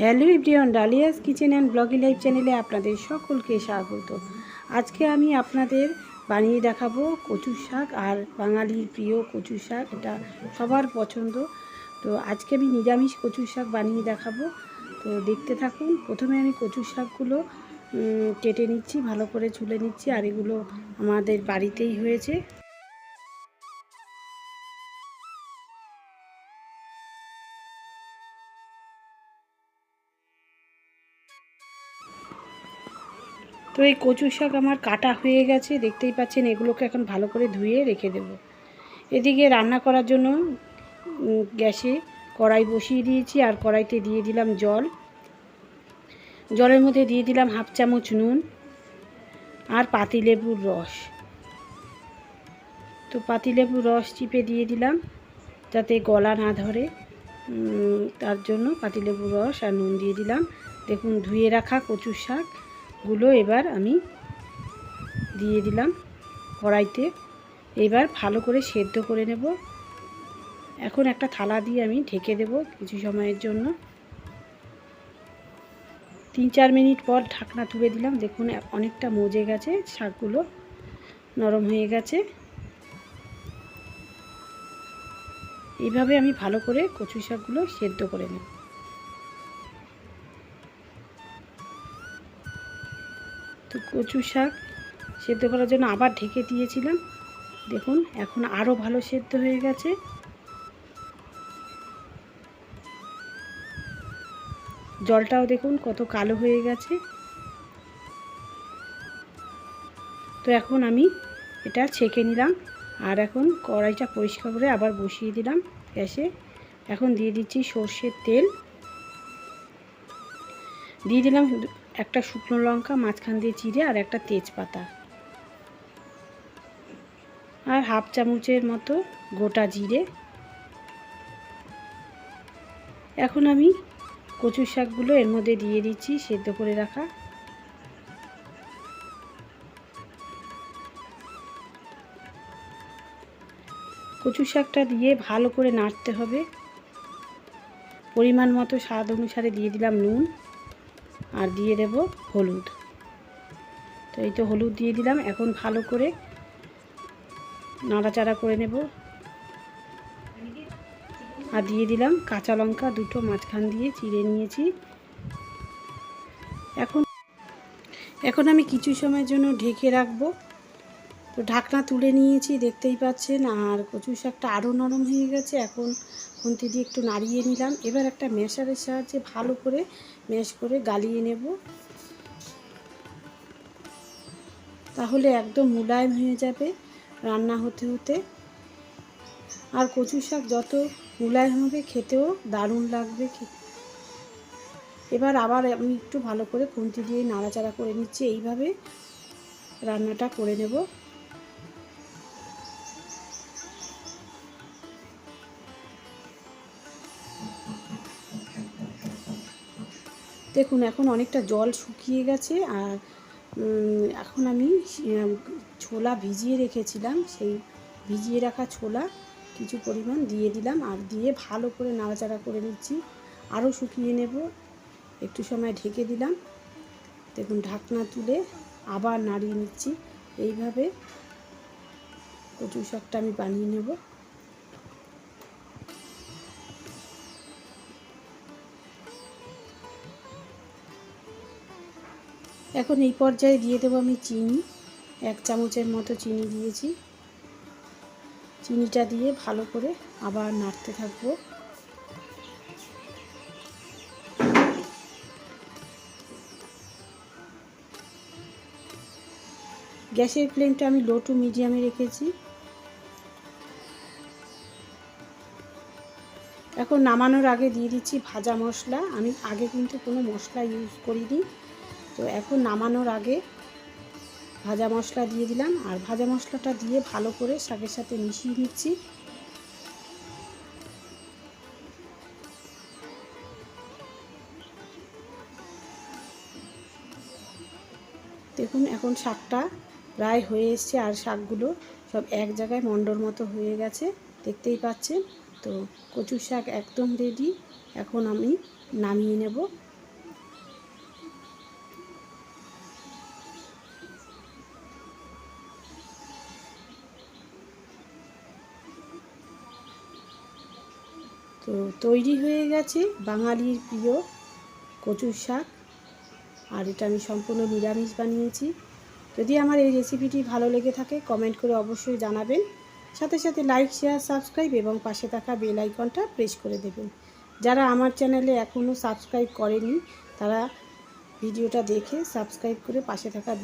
Hello ইব্রিয়ন Dalia's kitchen and bloggy life চ্যানেলে আপনাদের সকলকে স্বাগত। আজকে আমি আপনাদের বানিয়ে দেখাবো কচু শাক আর বাঙালির প্রিয় কচু শাক, এটা সবার পছন্দ। তো আজকে আমি নিরামিষ কচু শাক বানিয়ে দেখাবো। তো দেখতে থাকুন, প্রথমে আমি কচু শাকগুলো কেটে নিচ্ছি, ভালো করে ছুলে নিচ্ছি, আর এগুলো আমাদের বাড়িতেই হয়েছে। তো এই কচু শাক আমার কাটা হয়ে গেছে, দেখতেই পাচ্ছেন এগুলোকে এখন ভালো করে ধুয়ে রেখে দেব। এদিকে রান্না করার জন্য গ্যাসে কড়াই বসিয়ে দিয়েছি আর কড়াইতে দিয়ে দিলাম জল। জলের মধ্যে দিয়ে দিলাম হাফ চামচ নুন আর পাতিলেবুর রস। তো পাতিলেবুর রস চিপে দিয়ে দিলাম যাতে গলা না ধরে। তার জন্য পাতিলেবুর রস আর নুন দিয়ে দিলাম। দেখুন ধুয়ে রাখা কচু শাকগুলো এবার আমি দিয়ে দিলাম কড়াইতে। এবার ভালো করে সেদ্ধ করে নেব। এখন একটা থালা দিয়ে আমি ঢেকে দেব কিছু সময়ের জন্য। তিন চার মিনিট পর ঢাকনা তুলে দিলাম। দেখুন, অনেকটা মজে গেছে, শাকগুলো নরম হয়ে গেছে। এইভাবে আমি ভালো করে কচু শাকগুলো সেদ্ধ করে নেব। তো কচু শাক সেদ্ধ করার জন্য আবার ঢেকে দিয়েছিলাম। দেখুন, এখন আরও ভালো সেদ্ধ হয়ে গেছে। জলটাও দেখুন কত কালো হয়ে গেছে। তো এখন আমি এটা ছেঁকে নিলাম আর এখন কড়াইটা পরিষ্কার করে আবার বসিয়ে দিলাম গ্যাসে। এখন দিয়ে দিচ্ছি সর্ষের তেল। দিয়ে দিলাম একটা শুকনো লঙ্কা, মাঝখান দিয়ে চিড়ে আর একটা তেজপাতা। আর হাফ চামচের মতো গোটা জিরে। এখন আমি কচু শাকগুলো এর মধ্যে দিয়ে দিচ্ছি, সেদ্ধ করে রাখা। কচু শাকটা দিয়ে ভালো করে নাড়তে হবে। পরিমাণ মতো স্বাদ অনুসারে দিয়ে দিলাম নুন। আর দিয়ে দেব হলুদ। তো এই তো হলুদ দিয়ে দিলাম। এখন ভালো করে নাড়াচাড়া করে নেব। আর দিয়ে দিলাম কাঁচা লঙ্কা দুটো মাঝখান দিয়ে চিড়ে নিয়েছি। এখন এখন আমি কিছু সময়ের জন্য ঢেকে রাখব। তো ঢাকনা তুলে নিয়েছি, দেখতেই পাচ্ছেন। আর কচু শাকটা আরও নরম হয়ে গেছে, এখন খুন্তি দিয়ে একটু নাড়িয়ে নিলাম। এবার একটা মেশারের সাহায্যে ভালো করে ম্যাশ করে গালিয়ে নেব। তাহলে একদম মুলায়ম হয়ে যাবে রান্না হতে হতে। আর কচু শাক যত মুলায়ম হবে, খেতেও দারুণ লাগবে এবার আবার আমি একটু ভালো করে খুন্তি দিয়ে নাড়াচাড়া করে নিচ্ছি, এইভাবে রান্নাটা করে নেব। দেখুন, এখন অনেকটা জল শুকিয়ে গেছে আর এখন আমি ছোলা ভিজিয়ে রেখেছিলাম। সেই ভিজিয়ে রাখা ছোলা কিছু পরিমাণ দিয়ে দিলাম আর দিয়ে ভালো করে নাড়াচাড়া করে নিচ্ছি। আরও শুকিয়ে নেব। একটু সময় ঢেকে দিলাম। দেখুন, ঢাকনা তুলে আবার নাড়িয়ে নিচ্ছি। এইভাবে কচু শাকটা আমি বানিয়ে নেব। এখন এই পর্যায়ে দিয়ে দেবো আমি চিনি। এক চামচের মতো চিনি দিয়েছি। চিনিটা দিয়ে ভালো করে আবার নাড়তে থাকব। গ্যাসের ফ্লেমটা আমি লো টু মিডিয়ামে রেখেছি। এখন নামানোর আগে দিয়ে দিচ্ছি ভাজা মশলা। আমি আগে কিন্তু কোনো মশলা ইউজ করিনি। তো এখন নামানোর আগে ভাজা মশলা দিয়ে দিলাম, আর ভাজা মশলাটা দিয়ে ভালো করে শাকের সাথে মিশিয়ে নিচ্ছি। দেখুন, এখন শাকটা প্রায় হয়ে এসছে, আর শাকগুলো সব এক জায়গায় মণ্ডর মতো হয়ে গেছে, দেখতেই পাচ্ছেন। তো কচু শাক একদম রেডি এখন আমি নামিয়ে নেব। তো তৈরি হয়ে গেছে বাঙালির প্রিয় কচুর শাক। আর এটা আমি সম্পূর্ণ নিরামিষ বানিয়েছি। যদি আমার এই রেসিপিটি ভালো লেগে থাকে কমেন্ট করে অবশ্যই জানাবেন। সাথে সাথে লাইক শেয়ার সাবস্ক্রাইব এবং পাশে থাকা বেল আইকনটা প্রেস করে দেবেন। যারা আমার চ্যানেলে এখনও সাবস্ক্রাইব করেনি, তারা ভিডিওটা দেখে সাবস্ক্রাইব করে পাশে থাকা